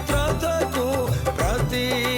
పవిత్రతకు ప్రతీకగా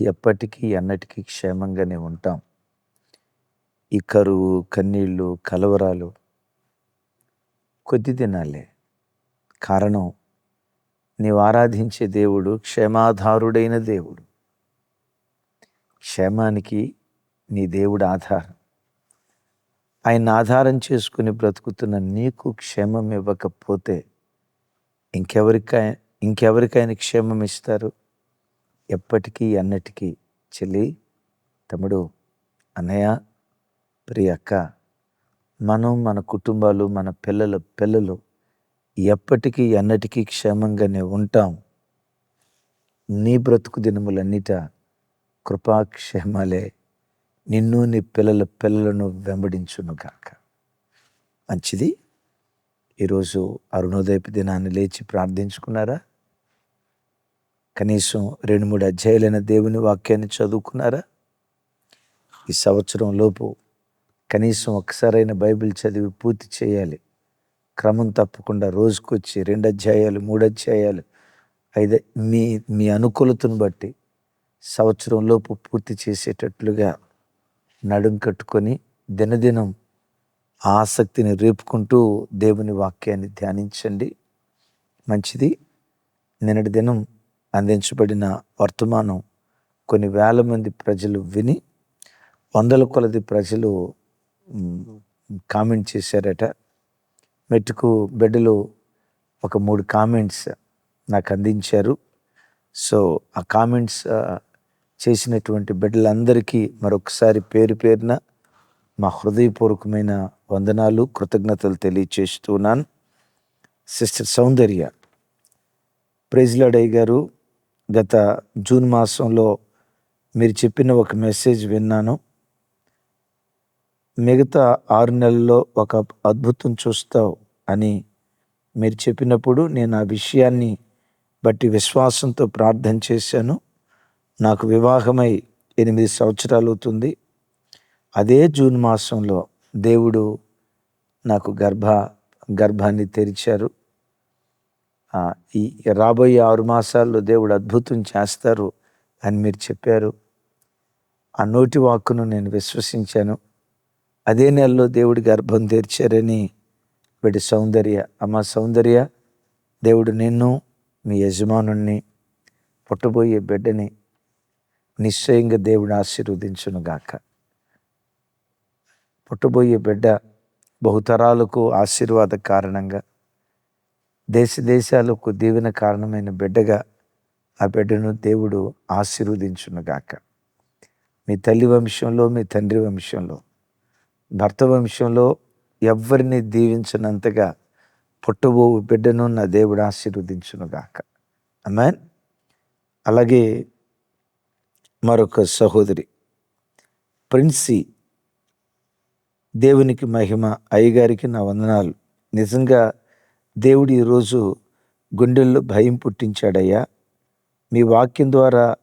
ఎప్పటికీ ఎన్నటికీ క్షేమంగానే ఉంటాం. ఈ కరువు కన్నీళ్ళు కలవరాలు కొద్ది దినాలే. కారణం నీవు ఆరాధించే దేవుడు క్షేమాధారుడైన దేవుడు. క్షేమానికి నీ దేవుడు ఆధారం. ఆయన ఆధారం చేసుకుని బ్రతుకుతున్న నీకు క్షేమం ఇవ్వకపోతే ఇంకెవరికై ఇంకెవరికైనా క్షేమం ఇస్తారు? ఎప్పటికీ అన్నిటికీ చెల్లి తమ్ముడు అన్నయ్య ప్రియ అక్క మనం మన కుటుంబాలు మన పిల్లల పిల్లలు ఎప్పటికీ ఎన్నటికీ క్షేమంగానే ఉంటాం. నీ బ్రతుకు దినములన్నిట కృపాక్షేమాలే. నిన్ను నీ పిల్లల పిల్లలను వెంబడించును కాక మంచిది. ఈరోజు అరుణోదయపు దినాన్ని లేచి ప్రార్థించుకున్నారా? కనీసం రెండు మూడు అధ్యాయులైన దేవుని వాక్యాన్ని చదువుకున్నారా? ఈ సంవత్సరం లోపు కనీసం ఒకసారైన బైబిల్ చదివి పూర్తి చేయాలి. క్రమం తప్పకుండా రోజుకొచ్చి రెండు అధ్యాయాలు మూడు అధ్యాయాలు ఐదు మీ మీ అనుకూలతను బట్టి సంవత్సరం లోపు పూర్తి చేసేటట్లుగా నడుం కట్టుకొని దినదినం ఆసక్తిని రేపుకుంటూ దేవుని వాక్యాన్ని ధ్యానించండి. మంచిది. నిన్నటి దినం అందించబడిన వర్తమానం కొన్ని వేల మంది ప్రజలు విని వందల కొలది ప్రజలు కామెంట్ చేశారట. మెట్టుకు బిడ్డలు ఒక మూడు కామెంట్స్ నాకు అందించారు. సో ఆ కామెంట్స్ చేసినటువంటి బిడ్డలందరికీ మరొకసారి పేరు పేరున మా హృదయపూర్వకమైన వందనాలు కృతజ్ఞతలు తెలియచేస్తున్నాను. సిస్టర్ సౌందర్య ప్రెజ్లాడయ్య గారు గత జూన్ మాసంలో మీరు చెప్పిన ఒక మెసేజ్ విన్నాను. మిగతా ఆరు నెలల్లో ఒక అద్భుతం చూస్తావు అని మీరు చెప్పినప్పుడు నేను ఆ విషయాన్ని బట్టి విశ్వాసంతో ప్రార్థన చేశాను. నాకు వివాహమై ఎనిమిది సంవత్సరాలు అవుతుంది. అదే జూన్ మాసంలో దేవుడు నాకు గర్భ గర్భాన్ని తెరిచారు. ఈ రాబోయే ఆరు మాసాల్లో దేవుడు అద్భుతం చేస్తారు అని మీరు చెప్పారు. ఆ నోటి వాక్కును నేను విశ్వసించాను. అదే నెలలో దేవుడి గర్భం తెరిచారని వీడి సౌందర్య అమ్మ సౌందర్య దేవుడు నిన్ను మీ యజమానుణ్ణి పుట్టబోయే బిడ్డని నిశ్చయంగా దేవుడు ఆశీర్వదించును గాక. పుట్టబోయే బిడ్డ బహుతరాలకు ఆశీర్వాద కారణంగా దేశ దేశాలకు దీవెన కారణమైన బిడ్డగా ఆ బిడ్డను దేవుడు ఆశీర్వదించునుగాక. మీ తల్లి వంశంలో మీ తండ్రి వంశంలో భర్త వంశంలో ఎవరిని దీవించినంతగా పుట్టబో బిడ్డను నా దేవుడు ఆశీర్వదించునుగాక. అమ్మాన్ అలాగే మరొక సహోదరి ప్రిన్సీ దేవునికి మహిమ అయ్యగారికి నా వందనాలు. నిజంగా దేవుడు ఈరోజు గుండెల్లో భయం పుట్టించాడయ్యా. మీ వాక్యం ద్వారా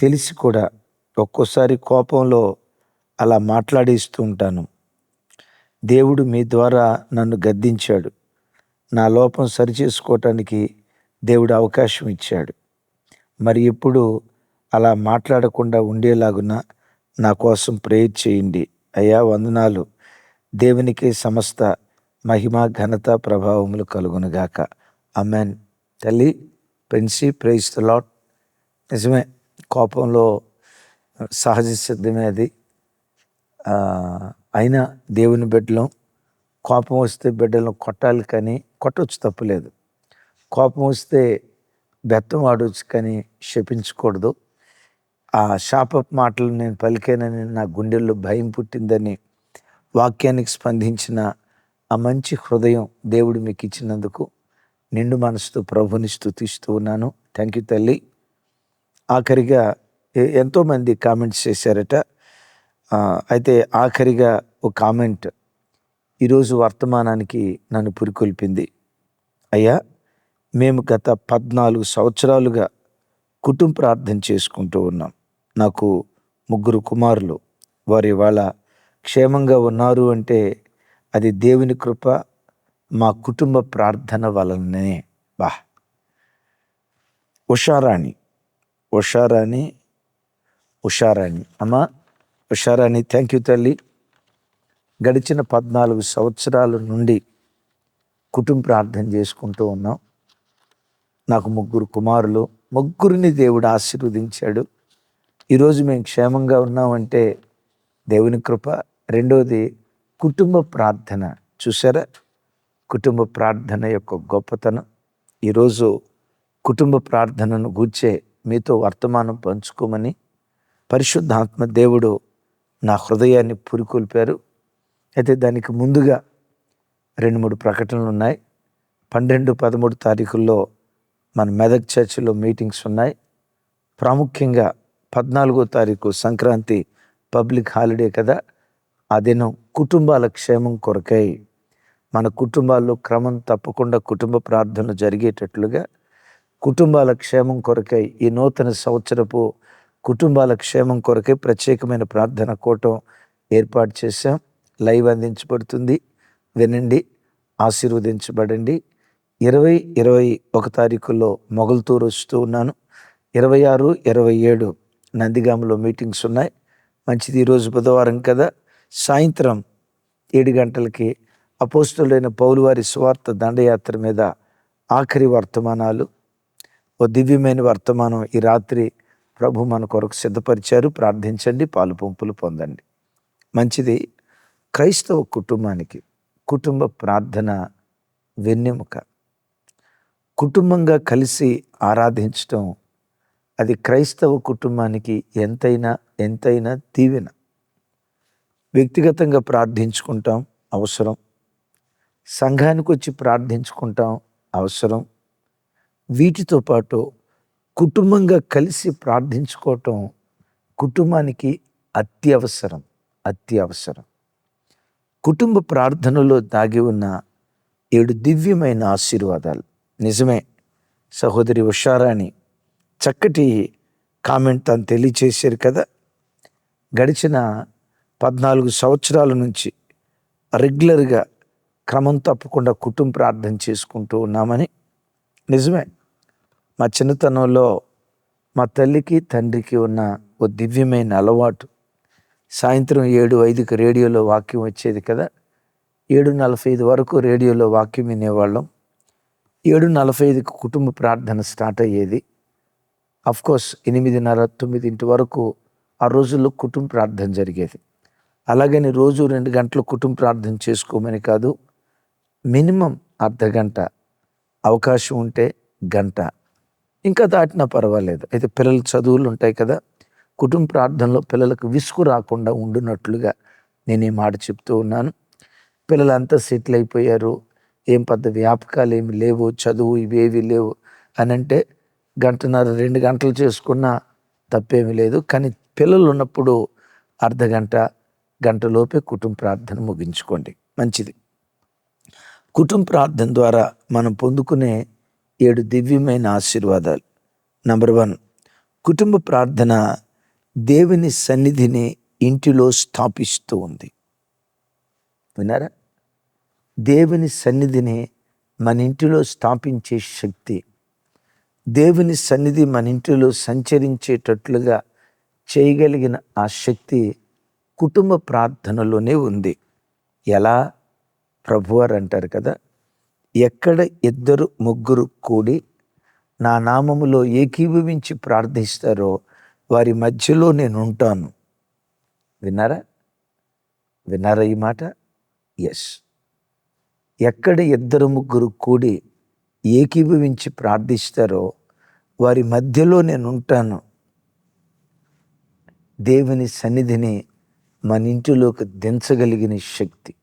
తెలిసి కూడా ఒక్కోసారి కోపంలో అలా మాట్లాడేస్తూ ఉంటాను. దేవుడు మీ ద్వారా నన్ను గద్దించాడు. నా లోపం సరిచేసుకోవటానికి దేవుడు అవకాశం ఇచ్చాడు. మరి ఇప్పుడు అలా మాట్లాడకుండా ఉండేలాగున నా కోసం ప్రేయర్ చేయండి. అయ్యా వందనాలు. దేవునికి సమస్త మహిమ ఘనత ప్రభావములు కలుగునుగాక. అమెన్ తల్లి పెన్సి ప్రైజ్ ద లాట్ నిజమే కోపంలో సహజ సిద్ధమే అది. అయినా దేవుని బిడ్డలం కోపం వస్తే బిడ్డలను కొట్టాలి కానీ కొట్టవచ్చు తప్పులేదు కోపం వస్తే బెత్తం ఆడవచ్చు కానీ శపించకూడదు. ఆ శాప మాటలు నేను పలికానని నా గుండెల్లో భయం పుట్టిందని వాక్యానికి స్పందించిన ఆ మంచి హృదయం దేవుడు మీకు ఇచ్చినందుకు నిండు మనసుతో ప్రభుని స్థుతిస్తూ ఉన్నాను. థ్యాంక్ యూ తల్లి. ఆఖరిగా ఎంతోమంది కామెంట్స్ చేశారట. అయితే ఆఖరిగా ఒక కామెంట్ ఈరోజు వర్తమానానికి నన్ను పురికొల్పింది. అయ్యా మేము గత పద్నాలుగు సంవత్సరాలుగా కుటుంబ ప్రార్థన చేసుకుంటూ ఉన్నాం. నాకు ముగ్గురు కుమారులు. వారు ఇవాళ క్షేమంగా ఉన్నారు అంటే అది దేవుని కృప మా కుటుంబ ప్రార్థన వలననే. బా. ఉషారాణి. ఉషారాణి ఉషారాణి. అమ్మ ఉషారాణి థ్యాంక్ యూ తల్లి. గడిచిన పద్నాలుగు సంవత్సరాల నుండి కుటుంబ ప్రార్థన చేసుకుంటూ ఉన్నాం. నాకు ముగ్గురు కుమారులు. ముగ్గురిని దేవుడు ఆశీర్వదించాడు. ఈరోజు మేము క్షేమంగా ఉన్నామంటే దేవుని కృప. రెండవది కుటుంబ ప్రార్థన. చూసారా కుటుంబ ప్రార్థన యొక్క గొప్పతనం. ఈరోజు కుటుంబ ప్రార్థనను గూర్చే మీతో వర్తమానం పంచుకోమని పరిశుద్ధాత్మ దేవుడు నా హృదయాన్ని పురికొల్పారు. అయితే దానికి ముందుగా రెండు మూడు ప్రకటనలు ఉన్నాయి. పన్నెండు పదమూడు తారీఖుల్లో మన మెదక్ చర్చిలో మీటింగ్స్ ఉన్నాయి. ప్రాముఖ్యంగా పద్నాలుగో తారీఖు సంక్రాంతి పబ్లిక్ హాలిడే కదా. ఆ దినం కుటుంబాల క్షేమం కొరకై మన కుటుంబాల్లో క్రమం తప్పకుండా కుటుంబ ప్రార్థన జరిగేటట్లుగా కుటుంబాల క్షేమం కొరకై ఈ నూతన సంవత్సరపు కుటుంబాల క్షేమం కొరకై ప్రత్యేకమైన ప్రార్థన కూటం ఏర్పాటు చేశాం. లైవ్ అందించబడుతుంది. వినండి ఆశీర్వదించబడండి. ఇరవై ఇరవై ఒక తారీఖుల్లో మొగల్తూరు వస్తూ ఉన్నాను. ఇరవై ఆరు ఇరవై ఏడు నందిగామలో మీటింగ్స్ ఉన్నాయి. మంచిది ఈరోజు బుధవారం కదా. సాయంత్రం ఏడు గంటలకి అపోస్తులైన పౌలువారి సువార్త స్వార్థ దండయాత్ర మీద ఆఖరి వర్తమానాలు ఓ దివ్యమైన వర్తమానం ఈ రాత్రి ప్రభు మన కొరకు సిద్ధపరిచారు. ప్రార్థించండి పాలు పంపులు పొందండి. మంచిది క్రైస్తవ కుటుంబానికి కుటుంబ ప్రార్థన వెన్నెముక. కుటుంబంగా కలిసి ఆరాధించటం అది క్రైస్తవ కుటుంబానికి ఎంతైనా ఎంతైనా దీవెన. వ్యక్తిగతంగా ప్రార్థించుకుంటాం అవసరం. సంఘానికి వచ్చి ప్రార్థించుకుంటాం అవసరం. వీటితో పాటు కుటుంబంగా కలిసి ప్రార్థించుకోవటం కుటుంబానికి అత్యవసరం అత్యవసరం. కుటుంబ ప్రార్థనలో దాగి ఉన్న ఏడు దివ్యమైన ఆశీర్వాదాలు. నిజమే సహోదరి ఉషారాణి చక్కటి కామెంట్ తను తెలియచేశారు కదా. గడిచిన పద్నాలుగు సంవత్సరాల నుంచి రెగ్యులర్గా క్రమం తప్పకుండా కుటుంబ ప్రార్థన చేసుకుంటూ ఉన్నామని నిజమే. మా చిన్నతనంలో మా తల్లికి తండ్రికి ఉన్న ఓ దివ్యమైన అలవాటు. సాయంత్రం ఏడు ఐదుకి రేడియోలో వాక్యం వచ్చేది కదా? ఏడు నలభై ఐదు వరకు రేడియోలో వాక్యం వినేవాళ్ళం. ఏడు నలభై ఐదుకి కుటుంబ ప్రార్థన స్టార్ట్ అయ్యేది. అఫ్కోర్స్ ఎనిమిదిన్నర తొమ్మిదింటి వరకు ఆ రోజుల్లో కుటుంబ ప్రార్థన జరిగేది. అలాగని రోజు రెండు గంటలు కుటుంబ ప్రార్థన చేసుకోమని కాదు మినిమం అర్ధ గంట అవకాశం ఉంటే గంట. ఇంకా దాటినా పర్వాలేదు. అయితే పిల్లల చదువులు ఉంటాయి కదా కుటుంబ ప్రార్థనలో పిల్లలకు విసుగు రాకుండా ఉండునట్లుగా నేను ఈ మాట చెప్తూ ఉన్నాను. పిల్లలంతా సెటిల్ అయిపోయారు. ఏం పెద్ద వ్యాపకాలు ఏమి లేవు. చదువు ఇవేవి లేవు అని అంటే గంటన్నర రెండు గంటలు చేసుకున్న తప్పేమీ లేదు. కానీ పిల్లలు ఉన్నప్పుడు అర్ధ గంట గంటలోపే కుటుంబ ప్రార్థన ముగించుకోండి. మంచిది. కుటుంబ ప్రార్థన ద్వారా మనం పొందుకునే ఏడు దివ్యమైన ఆశీర్వాదాలు. నంబర్ వన్ కుటుంబ ప్రార్థన దేవుని సన్నిధిని ఇంటిలో స్థాపిస్తూ ఉంది. విన్నారా? దేవుని సన్నిధిని మన ఇంటిలో స్థాపించే శక్తి దేవుని సన్నిధి మన ఇంటిలో సంచరించేటట్లుగా చేయగలిగిన ఆ శక్తి కుటుంబ ప్రార్థనలోనే ఉంది. ఎలా? ప్రభువారు అంటారు కదా ఎక్కడ ఇద్దరు ముగ్గురు కూడి నా నామములో ఏకీభవించి ప్రార్థిస్తారో వారి మధ్యలో నేను ఉంటాను. విన్నారా? విన్నారా ఈ మాట? ఎస్ ఎక్కడ ఇద్దరు ముగ్గురు కూడి ఏకీభవించి ప్రార్థిస్తారో వారి మధ్యలో నేను ఉంటాను. దేవుని సన్నిధిని మన ఇంటిలోకి దించగలిగిన శక్తి.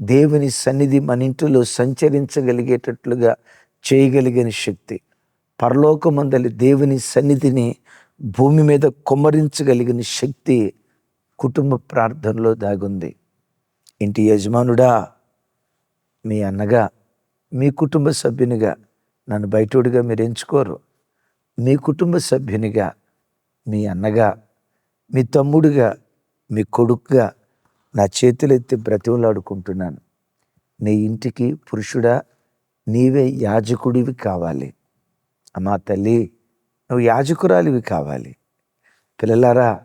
దేవుని సన్నిధి మన ఇంటిలో సంచరించగలిగేటట్లుగా చేయగలిగిన శక్తి. పరలోకమందలి దేవుని సన్నిధిని భూమి మీద కుమ్మరించగలిగిన శక్తి కుటుంబ ప్రార్థనలో దాగుంది. ఇంటి యజమానుడా మీ అన్నగా మీ కుటుంబ సభ్యునిగా నన్ను బయటోడిగా మీరు ఎంచుకోరు. మీ కుటుంబ సభ్యునిగా మీ అన్నగా మీ తమ్ముడిగా మీ కొడుకుగా నా చేతులెత్తి బ్రతిమలాడుకుంటున్నాను. నీ ఇంటికి పురుషుడా నీవే యాజకుడివి కావాలి. అమ్మా తల్లి నువ్వు యాజకురాలివి కావాలి. పిల్లలారా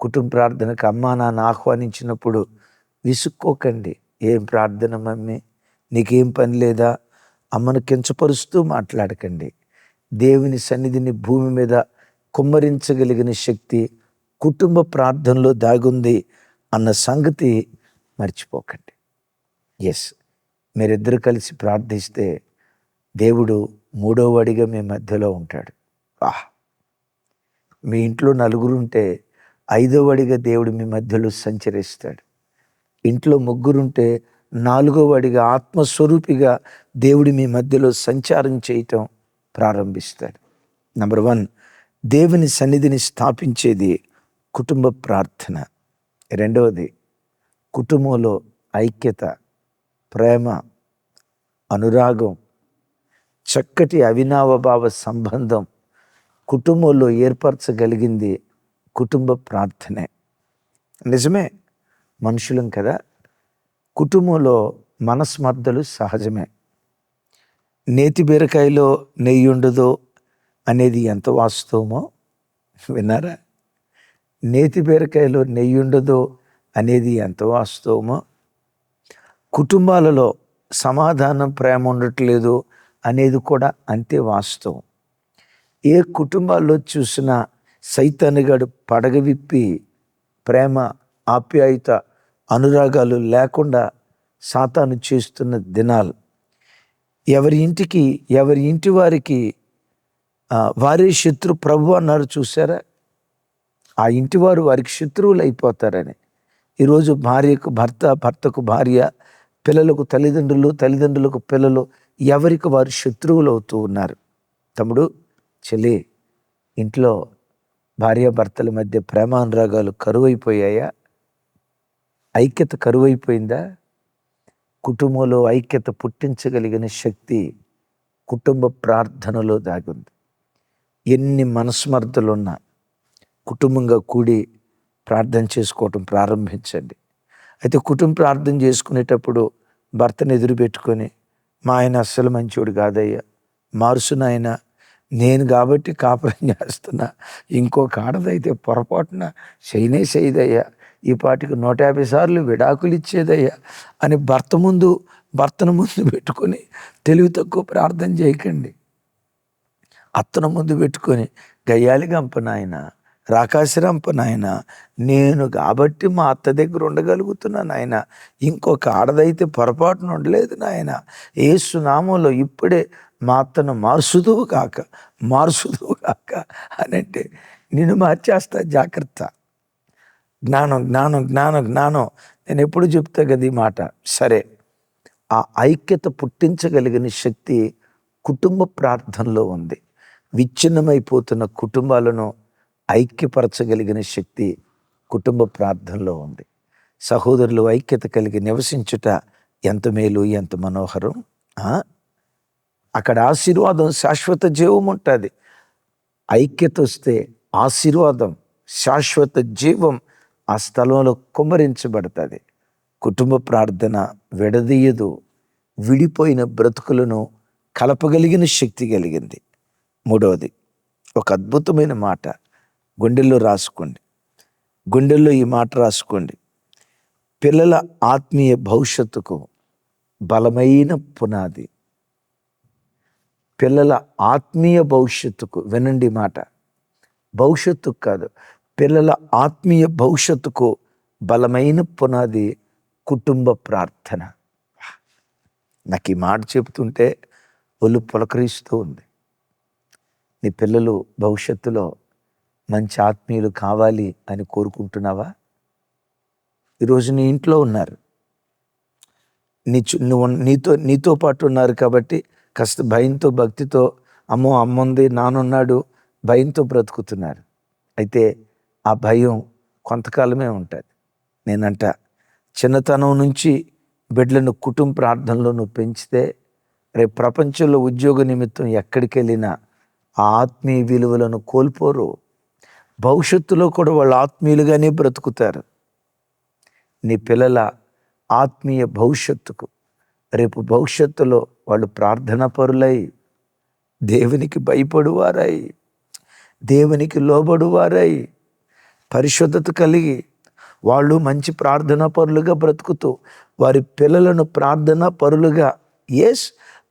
కుటుంబ ప్రార్థనకు అమ్మా నాన్న ఆహ్వానించినప్పుడు విసుక్కోకండి. ఏం ప్రార్థన మమ్మీ? నీకేం పని లేదా? అమ్మను కించపరుస్తూ మాట్లాడకండి. దేవుని సన్నిధిని భూమి మీద కుమ్మరించగలిగిన శక్తి కుటుంబ ప్రార్థనలో దాగుంది అన్న సంగతి మర్చిపోకండి. ఎస్ మీరిద్దరు కలిసి ప్రార్థిస్తే దేవుడు మూడవ అడిగా మీ మధ్యలో ఉంటాడు. ఆహ్ మీ ఇంట్లో నలుగురు ఉంటే ఐదవ అడిగా దేవుడు మీ మధ్యలో సంచరిస్తాడు. ఇంట్లో ముగ్గురుంటే నాలుగవ అడిగా ఆత్మస్వరూపిగా దేవుడు మీ మధ్యలో సంచారం చేయటం ప్రారంభిస్తాడు. నంబర్ వన్ దేవుని సన్నిధిని స్థాపించేది కుటుంబ ప్రార్థన. రెండవది కుటుంబంలో ఐక్యత ప్రేమ అనురాగం చక్కటి అవినావభావ సంబంధం కుటుంబంలో ఏర్పరచగలిగింది కుటుంబ ప్రార్థనే. నిజమే మనుషులం కదా. కుటుంబంలో మనస్మర్ధలు సహజమే. నేతి బీరకాయలో నెయ్యి ఉండదో అనేది ఎంత వాస్తవమో విన్నారా? నేతి బీరకాయలో నెయ్యి ఉండదో అనేది ఎంత వాస్తవమో? కుటుంబాలలో సమాధానం ప్రేమ ఉండట్లేదు అనేది కూడా అంతే వాస్తవం. ఏ కుటుంబాల్లో చూసినా సైతానుగాడు పడగ విప్పి ప్రేమ ఆప్యాయత అనురాగాలు లేకుండా సాతాను చేస్తున్న దినాలు. ఎవరి ఇంటికి ఎవరి ఇంటి వారికి వారే శత్రు ప్రభు అన్నారు చూసారా ఆ ఇంటి వారు వారికి శత్రువులు అయిపోతారని ఈరోజు భార్యకు భర్త భర్తకు భార్య పిల్లలకు తల్లిదండ్రులు తల్లిదండ్రులకు పిల్లలు ఎవరికి వారు శత్రువులు అవుతూ ఉన్నారు? తమ్ముడు చెల్లి ఇంట్లో భార్య భర్తల మధ్య ప్రేమానురాగాలు కరువైపోయాయా? ఐక్యత కరువైపోయిందా? కుటుంబంలో ఐక్యత పుట్టించగలిగిన శక్తి కుటుంబ ప్రార్థనలో దాగుంది ఎన్ని మనస్మర్థలున్నా కుటుంబంగా కూడి ప్రార్థన చేసుకోవటం ప్రారంభించండి. అయితే కుటుంబ ప్రార్థన చేసుకునేటప్పుడు భర్తను ఎదురు పెట్టుకొని మా ఆయన అస్సలు మంచివాడు కాదయ్యా. మారుసు నాయన. నేను కాబట్టి కాపురం చేస్తున్నా. ఇంకో కాడదైతే పొరపాటున చేయనే చేయదయ్యా ఈ పాటికి నూట యాభై సార్లు విడాకులు ఇచ్చేదయ్యా. అని భర్త ముందు భర్తను ముందు పెట్టుకొని తెలివి తక్కువ ప్రార్థన చేయకండి. అత్తను ముందు పెట్టుకొని గయ్యాలి గంపనాయన రాకాసి నాయన నేను కాబట్టి మా అత్త దగ్గర ఉండగలుగుతున్నా నాయన. ఇంకొక ఆడదైతే పొరపాటున ఉండలేదు నాయన. ఏసు నామంలో ఇప్పుడే మా అత్తను మార్చుదువు కాక మార్చుదువు కాక అని అంటే నిన్ను మార్చేస్తా జాగ్రత్త. జ్ఞానం జ్ఞానం జ్ఞానం జ్ఞానం. నేను ఎప్పుడు చెప్తా కదా ఈ మాట. సరే ఆ ఐక్యత పుట్టించగలిగిన శక్తి కుటుంబ ప్రార్థనలో ఉంది. విచ్ఛిన్నమైపోతున్న కుటుంబాలను ఐక్యపరచగలిగిన శక్తి కుటుంబ ప్రార్థనలో ఉంది. సహోదరులు ఐక్యత కలిగి నివసించుట ఎంత మేలు ఎంత మనోహరం అక్కడ ఆశీర్వాదం శాశ్వత జీవం ఉంటుంది. ఐక్యత వస్తే ఆశీర్వాదం శాశ్వత జీవం ఆ స్థలంలో కుమ్మరించబడుతుంది. కుటుంబ ప్రార్థన విడదీయదు. విడిపోయిన బ్రతుకులను కలపగలిగిన శక్తి కలిగింది. మూడవది ఒక అద్భుతమైన మాట. గుండెల్లో రాసుకోండి. గుండెల్లో ఈ మాట రాసుకోండి. పిల్లల ఆత్మీయ భవిష్యత్తుకు బలమైన పునాది. పిల్లల ఆత్మీయ భవిష్యత్తుకు వినండి ఈ మాట. భవిష్యత్తుకు కాదు పిల్లల ఆత్మీయ భవిష్యత్తుకు బలమైన పునాది కుటుంబ ప్రార్థన. నాకు ఈ మాట చెప్తుంటే ఒళ్ళు పులకరిస్తూ ఉంది. నీ పిల్లలు భవిష్యత్తులో మంచి ఆత్మీయులు కావాలి అని కోరుకుంటున్నావా? ఈరోజు నీ ఇంట్లో ఉన్నారు. నీ నువ్వు నీతో నీతో పాటు ఉన్నారు కాబట్టి కాస్త భయంతో భక్తితో అమ్మో అమ్ముంది నానున్నాడు భయంతో బ్రతుకుతున్నారు. అయితే ఆ భయం కొంతకాలమే ఉంటుంది. నేనంట చిన్నతనం నుంచి బిడ్డలను కుటుంబ ప్రార్థనలో నువ్వు పెంచితే రేపు ప్రపంచంలో ఉద్యోగ నిమిత్తం ఎక్కడికి వెళ్ళినా ఆ ఆత్మీయ విలువలను కోల్పోరు. భవిష్యత్తులో కూడా వాళ్ళు ఆత్మీయులుగానే బ్రతుకుతారు. నీ పిల్లల ఆత్మీయ భవిష్యత్తుకు రేపు భవిష్యత్తులో వాళ్ళు ప్రార్థన పరులై దేవునికి భయపడువారై దేవునికి లోబడువారై పరిశుద్ధత కలిగి వాళ్ళు మంచి ప్రార్థనా పరులుగా బ్రతుకుతూ వారి పిల్లలను ప్రార్థనా పరులుగా ఎస్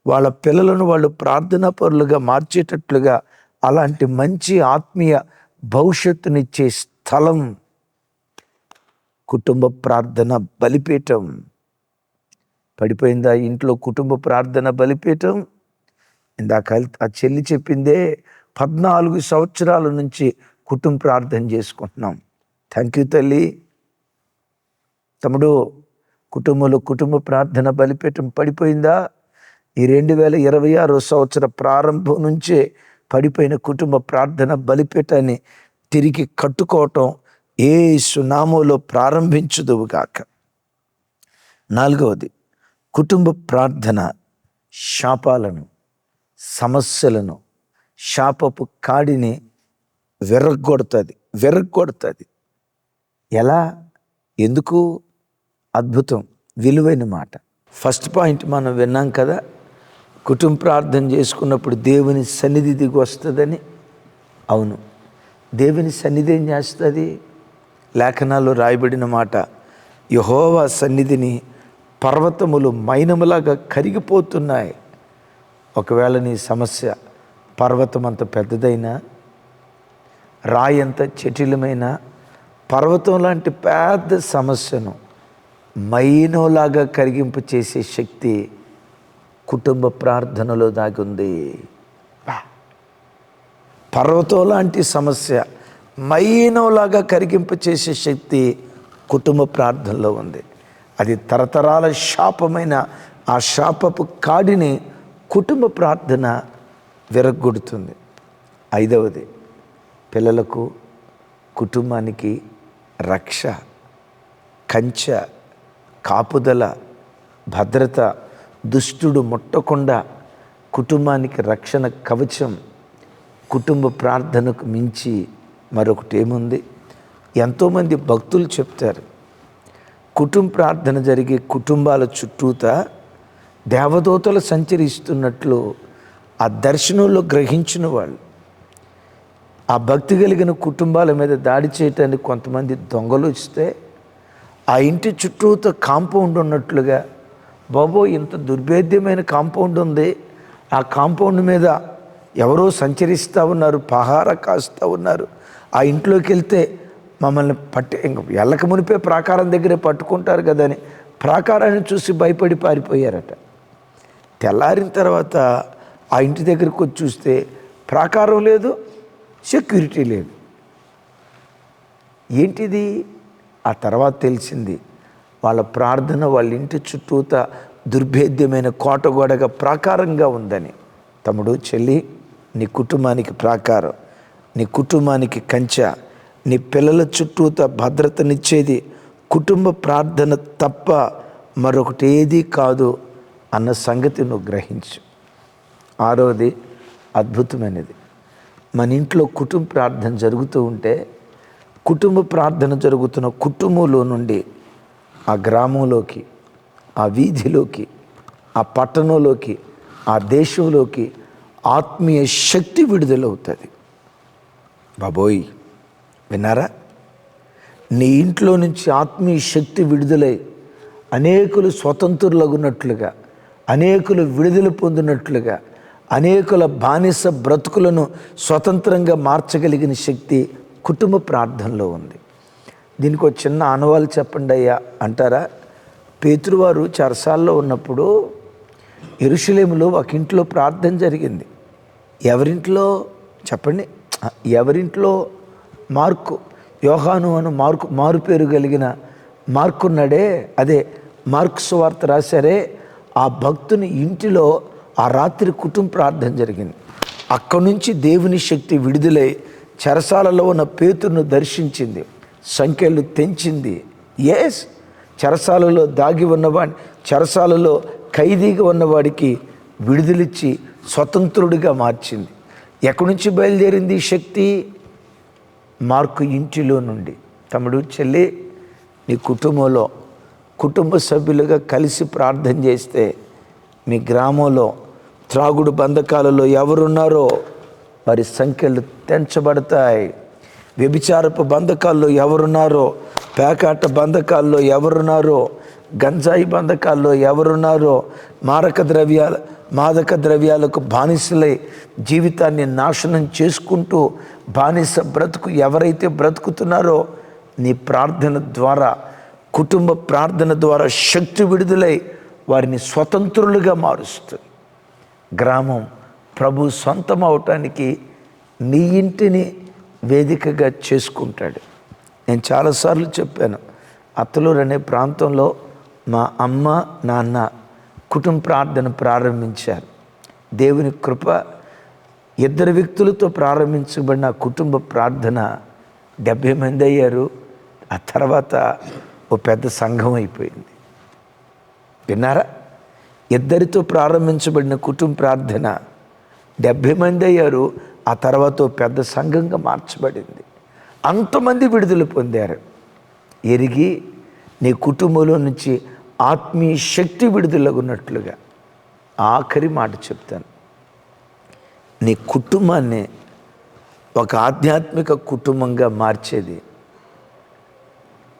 వాళ్ళ పిల్లలను వాళ్ళు ప్రార్థనా పరులుగా మార్చేటట్లుగా అలాంటి మంచి ఆత్మీయ భవిష్యత్తునిచ్చే స్థలం కుటుంబ ప్రార్థన బలిపీఠం. పడిపోయిందా ఇంట్లో కుటుంబ ప్రార్థన బలిపీఠం? ఇందాక ఆ చెల్లి చెప్పిందే పద్నాలుగు సంవత్సరాల నుంచి కుటుంబ ప్రార్థన చేసుకుంటున్నాం. థ్యాంక్ యూ తల్లి. తమ్ముడు కుటుంబంలో కుటుంబ ప్రార్థన బలిపీఠం పడిపోయిందా? ఈ రెండు వేల ఇరవై ఆరో సంవత్సర ప్రారంభం నుంచే పడిపోయిన కుటుంబ ప్రార్థన బలిపీఠాన్ని తిరిగి కట్టుకోవటం ఏ సునామోలో ప్రారంభించుదువుగాక నాలుగవది కుటుంబ ప్రార్థన శాపాలను సమస్యలను శాపపు కాడిని విరగొడుతుంది విరగొడుతుంది ఎలా? ఎందుకు? అద్భుతం విలువైన మాట. ఫస్ట్ పాయింట్ మనం విన్నాం కదా కుటుంబ ప్రార్థన చేసుకున్నప్పుడు దేవుని సన్నిధి దిగి వస్తుందని? అవును. దేవుని సన్నిధి ఏం చేస్తుంది? లేఖనాల్లో రాయబడిన మాట యహోవా సన్నిధిని పర్వతములు మైనములాగా కరిగిపోతున్నాయి. ఒకవేళ నీ సమస్య పర్వతం అంత పెద్దదైనా రాయంత జటిలమైన పర్వతం లాంటి పెద్ద సమస్యను మైనోలాగా కరిగింపు చేసే శక్తి కుటుంబ ప్రార్థనలో దాగి ఉంది వా. పర్వతం లాంటి సమస్య మైనోలాగా కరిగింపు చేసే శక్తి కుటుంబ ప్రార్థనలో ఉంది. అది తరతరాల శాపమైన ఆ శాపపు కాడిని కుటుంబ ప్రార్థన విరగొడుతుంది ఐదవది పిల్లలకు కుటుంబానికి రక్ష కంచ కాపుదల భద్రత దుష్టుడు ముట్టకుండా కుటుంబానికి రక్షణ కవచం కుటుంబ ప్రార్థనకు మించి మరొకటి ఏముంది? ఎంతోమంది భక్తులు చెప్తారు కుటుంబ ప్రార్థన జరిగే కుటుంబాల చుట్టూత దేవదూతలు సంచరిస్తున్నట్లు ఆ దర్శనంలో గ్రహించిన వాళ్ళు. ఆ భక్తి కలిగిన కుటుంబాల మీద దాడి చేయటానికి కొంతమంది దొంగలు వస్తే ఆ ఇంటి చుట్టూతో కాంపౌండ్ ఉన్నట్లుగా బాబో ఇంత దుర్భేద్యమైన కాంపౌండ్ ఉంది. ఆ కాంపౌండ్ మీద ఎవరో సంచరిస్తూ ఉన్నారు పహార కాస్తూ ఉన్నారు. ఆ ఇంట్లోకి వెళ్తే మమ్మల్ని పట్టి ఇంక ఎల్లక మునిపే ప్రాకారం దగ్గరే పట్టుకుంటారు కదా అని ప్రాకారాన్ని చూసి భయపడి పారిపోయారట. తెల్లారిన తర్వాత ఆ ఇంటి దగ్గరికి వచ్చి చూస్తే ప్రాకారం లేదు సెక్యూరిటీ లేదు. ఏంటిది? ఆ తర్వాత తెలిసింది వాళ్ళ ప్రార్థన వాళ్ళ ఇంటి చుట్టూత దుర్భేద్యమైన కోటగోడగా ప్రాకారంగా ఉందని. తమ్ముడు చెల్లి నీ కుటుంబానికి ప్రాకారం నీ కుటుంబానికి కంచె నీ పిల్లల చుట్టూత భద్రతనిచ్చేది కుటుంబ ప్రార్థన తప్ప మరొకటి ఏది కాదు అన్న సంగతి నువ్వు గ్రహించు. ఆరోది అద్భుతమైనది. మన ఇంట్లో కుటుంబ ప్రార్థన జరుగుతూ ఉంటే కుటుంబ ప్రార్థన జరుగుతున్న కుటుంబంలో నుండి ఆ గ్రామంలోకి ఆ వీధిలోకి ఆ పట్టణంలోకి ఆ దేశంలోకి ఆత్మీయ శక్తి విడుదలవుతుంది. బాబోయ్ విన్నారా? నీ ఇంట్లో నుంచి ఆత్మీయ శక్తి విడుదలై అనేకులు స్వతంత్రులగున్నట్లుగా అనేకులు విడుదల పొందినట్లుగా అనేకుల బానిస బ్రతుకులను స్వతంత్రంగా మార్చగలిగిన శక్తి కుటుంబ ప్రార్థనలో ఉంది. దీనికి ఒక చిన్న ఆనవాళ్ళు చెప్పండి అయ్యా అంటారా? పేతురువారు చరసాల్లో ఉన్నప్పుడు ఎరుషలేములో ఒక ఇంట్లో ప్రార్థన జరిగింది. ఎవరింట్లో? చెప్పండి. ఎవరింట్లో? మార్కు యోహాను అను మార్కు మారు పేరు కలిగిన మార్కున్నాడే అదే మార్క్స్ వార్త రాశారే. ఆ భక్తుని ఇంటిలో ఆ రాత్రి కుటుంబ ప్రార్థన జరిగింది. అక్కడి నుంచి దేవుని శక్తి విడుదలై చెరసాలలో ఉన్న పేతురును దర్శించింది. సంఖ్యలు తెంచింది. ఎస్ చెరసాలలో దాగి ఉన్నవాడి చెరసాలలో ఖైదీగా ఉన్నవాడికి విడుదలిచ్చి స్వతంత్రుడిగా మార్చింది. ఎక్కడి నుంచి బయలుదేరింది ఈ శక్తి? మార్కు ఇంటిలో నుండి. తమ్ముడు చెల్లి నీ కుటుంబంలో కుటుంబ సభ్యులుగా కలిసి ప్రార్థన చేస్తే మీ గ్రామంలో త్రాగుడు బంధకాలలో ఎవరున్నారో వారి సంఖ్యలు తెంచబడతాయి. వ్యభిచారపు బంధకాల్లో ఎవరున్నారో పేకాట బంధకాల్లో ఎవరున్నారో గంజాయి బంధకాల్లో ఎవరున్నారో మారక ద్రవ్యాల మాదక ద్రవ్యాలకు బానిసలై జీవితాన్ని నాశనం చేసుకుంటూ బానిస బ్రతుకు ఎవరైతే బ్రతుకుతున్నారో నీ ప్రార్థన ద్వారా కుటుంబ ప్రార్థన ద్వారా శక్తి విడుదలై వారిని స్వతంత్రులుగా మారుస్తుంది. గ్రామం ప్రభు సొంతం అవటానికి నీ ఇంటిని వేదికగా చేసుకుంటాడు. నేను చాలాసార్లు చెప్పాను అత్తలూరు అనే ప్రాంతంలో మా అమ్మ నాన్న కుటుంబ ప్రార్థన ప్రారంభించారు. దేవుని కృప ఇద్దరు వ్యక్తులతో ప్రారంభించబడిన కుటుంబ ప్రార్థన డెబ్భై మంది అయ్యారు. ఆ తర్వాత ఓ పెద్ద సంఘం అయిపోయింది. విన్నారా? ఇద్దరితో ప్రారంభించబడిన కుటుంబ ప్రార్థన డెబ్భై మంది అయ్యారు. ఆ తర్వాత పెద్ద సంఘంగా మార్చబడింది. అంతమంది విడుదల పొందారు. ఎరిగి నీ కుటుంబంలో నుంచి ఆత్మీయ శక్తి విడుదలగున్నట్లుగా ఆఖరి మాట చెప్తాను. నీ కుటుంబాన్ని ఒక ఆధ్యాత్మిక కుటుంబంగా మార్చేది.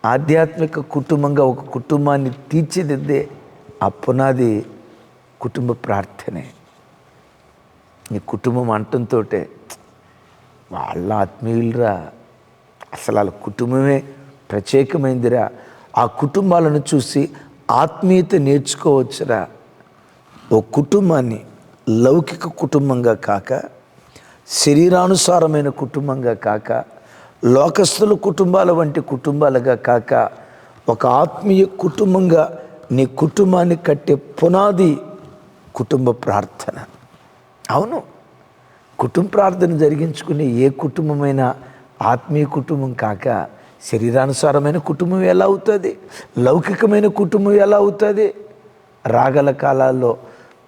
ఆధ్యాత్మిక కుటుంబంగా ఒక కుటుంబాన్ని తీర్చిదిద్దే ఆ పునాది కుటుంబ ప్రార్థనే. నీ కుటుంబం అంటంతో వాళ్ళ ఆత్మీయులరా. అసలు వాళ్ళ కుటుంబమే ప్రత్యేకమైందిరా. ఆ కుటుంబాలను చూసి ఆత్మీయత నేర్చుకోవచ్చురా. ఓ కుటుంబాన్ని లౌకిక కుటుంబంగా కాక శరీరానుసారమైన కుటుంబంగా కాక లోకస్తుల కుటుంబాల వంటి కుటుంబాలుగా కాక ఒక ఆత్మీయ కుటుంబంగా నీ కుటుంబాన్ని కట్టే పునాది కుటుంబ ప్రార్థన. అవును. కుటుంబ ప్రార్థన జరిగించుకునే ఏ కుటుంబమైనా ఆత్మీయ కుటుంబం కాక శరీరానుసారమైన కుటుంబం ఎలా అవుతుంది? లౌకికమైన కుటుంబం ఎలా అవుతుంది? రాగల కాలాల్లో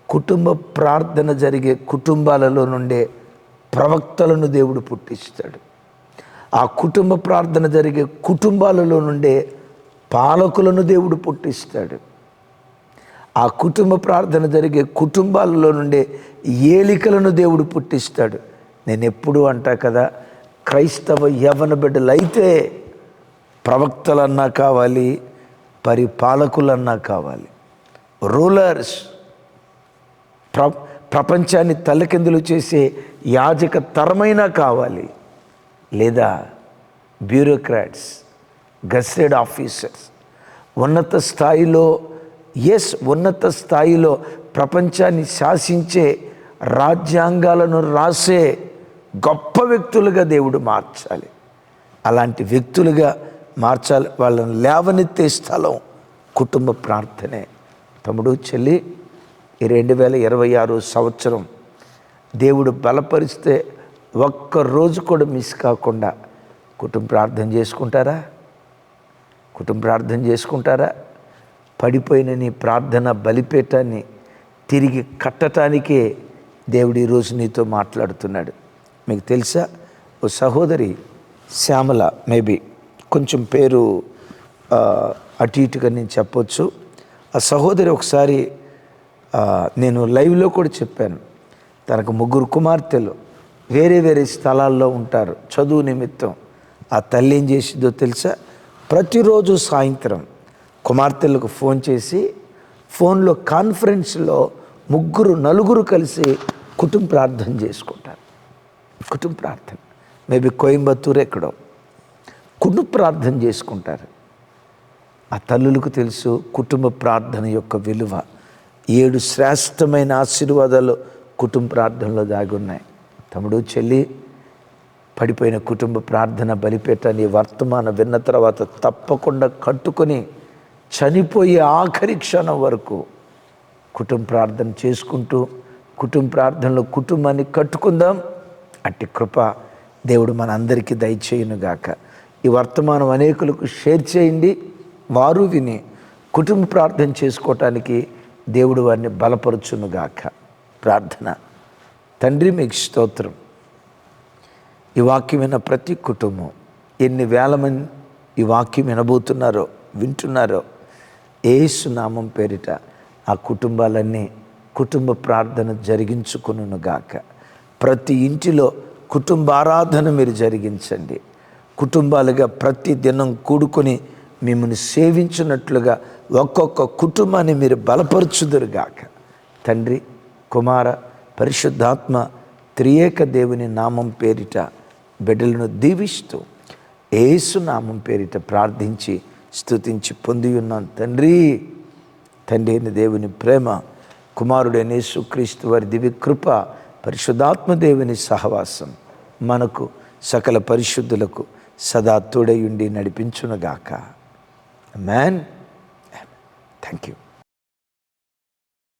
కుటుంబ ప్రార్థన జరిగే కుటుంబాలలో నుండే ప్రవక్తలను దేవుడు పుట్టిస్తాడు. ఆ కుటుంబ ప్రార్థన జరిగే కుటుంబాలలో నుండే పాలకులను దేవుడు పుట్టిస్తాడు. ఆ కుటుంబ ప్రార్థన జరిగే కుటుంబాలలో నుండే ఏలికలను దేవుడు పుట్టిస్తాడు. నేను ఎప్పుడు అంటా కదా క్రైస్తవ యవన బిడ్డలైతే ప్రవక్తలన్నా కావాలి పరిపాలకులన్నా కావాలి. రూలర్స్ ప్ర ప్రపంచాన్ని తలకిందులు చేసే యాజక తరమైనా కావాలి. లేదా బ్యూరోక్రాట్స్ గస్టెడ్ ఆఫీసర్స్ ఉన్నత స్థాయిలో ఎస్ ఉన్నత స్థాయిలో ప్రపంచాన్ని శాసించే రాజ్యాంగాలను రాసే గొప్ప వ్యక్తులుగా దేవుడు మార్చాలి. అలాంటి వ్యక్తులుగా మార్చాలి. వాళ్ళని లేవనెత్తే స్థలం కుటుంబ ప్రార్థనే. తమ్ముడు చెల్లి ఈ రెండు వేల ఇరవై ఆరు సంవత్సరం దేవుడు బలపరిస్తే ఒక్క రోజు కూడా మిస్ కాకుండా కుటుంబ ప్రార్థన చేసుకుంటారా? కుటుంబ ప్రార్థన చేసుకుంటారా? పడిపోయిన నీ ప్రార్థన బలిపేటాన్ని తిరిగి కట్టటానికే దేవుడు ఈరోజు నీతో మాట్లాడుతున్నాడు. మీకు తెలుసా? ఓ సహోదరి శ్యామల మేబీ కొంచెం పేరు అటు ఇటుగా నేను చెప్పొచ్చు. ఆ సహోదరి ఒకసారి నేను లైవ్లో కూడా చెప్పాను. తనకు ముగ్గురు కుమార్తెలు వేరే వేరే స్థలాల్లో ఉంటారు. చదువు నిమిత్తం. ఆ తల్లి ఏం చేసిందో తెలుసా? ప్రతిరోజు సాయంత్రం కుమార్తెలకు ఫోన్ చేసి ఫోన్లో కాన్ఫరెన్స్లో ముగ్గురు నలుగురు కలిసి కుటుంబ ప్రార్థన చేసుకుంటారు. కుటుంబ ప్రార్థన. మేబీ కోయంబత్తూరు ఎక్కడో. కుటుంబ ప్రార్థన చేసుకుంటారు. ఆ తల్లులకు తెలుసు కుటుంబ ప్రార్థన యొక్క విలువ. ఏడు శ్రేష్టమైన ఆశీర్వాదాలు కుటుంబ ప్రార్థనలో దాగి ఉన్నాయి. తమ్ముడు చెల్లి పడిపోయిన కుటుంబ ప్రార్థన బలిపేట నీ వర్తమానం విన్న తర్వాత తప్పకుండా కట్టుకొని చనిపోయే ఆఖరి క్షణం వరకు కుటుంబ ప్రార్థన చేసుకుంటూ కుటుంబ ప్రార్థనలో కుటుంబాన్ని కట్టుకుందాం. అట్టి కృప దేవుడు మన అందరికీ దయచేయునుగాక. ఈ వర్తమానం అనేకులకు షేర్ చేయండి. వారు విని కుటుంబ ప్రార్థన చేసుకోవటానికి దేవుడు వారిని బలపరచునుగాక. ప్రార్థన. తండ్రి మీకు స్తోత్రం. ఈ వాక్యం విన్న ప్రతి కుటుంబం ఎన్ని వేల మంది ఈ వాక్యం వినబోతున్నారో వింటున్నారో ఏసు నామం పేరిట ఆ కుటుంబాలన్నీ కుటుంబ ప్రార్థన జరిగించుకును గాక. ప్రతి ఇంటిలో కుటుంబారాధన మీరు జరిగించండి. కుటుంబాలుగా ప్రతి దినం కూడుకొని మిమ్మల్ని సేవించినట్లుగా ఒక్కొక్క కుటుంబాన్ని మీరు బలపరచుదురుగాక తండ్రి కుమార పరిశుద్ధాత్మ త్రియేక దేవుని నామం పేరిట బిడ్డలను దీవిస్తూ ఏసునామం పేరిట ప్రార్థించి స్థుతించి పొంది ఉన్నాను. తండ్రి తండ్రి అయిన దేవుని ప్రేమ కుమారుడైన యేసుక్రీస్తు వారి దివి కృప పరిశుద్ధాత్మ దేవుని సహవాసం మనకు సకల పరిశుద్ధులకు సదా తోడయుండి నడిపించునుగాక. Man thank you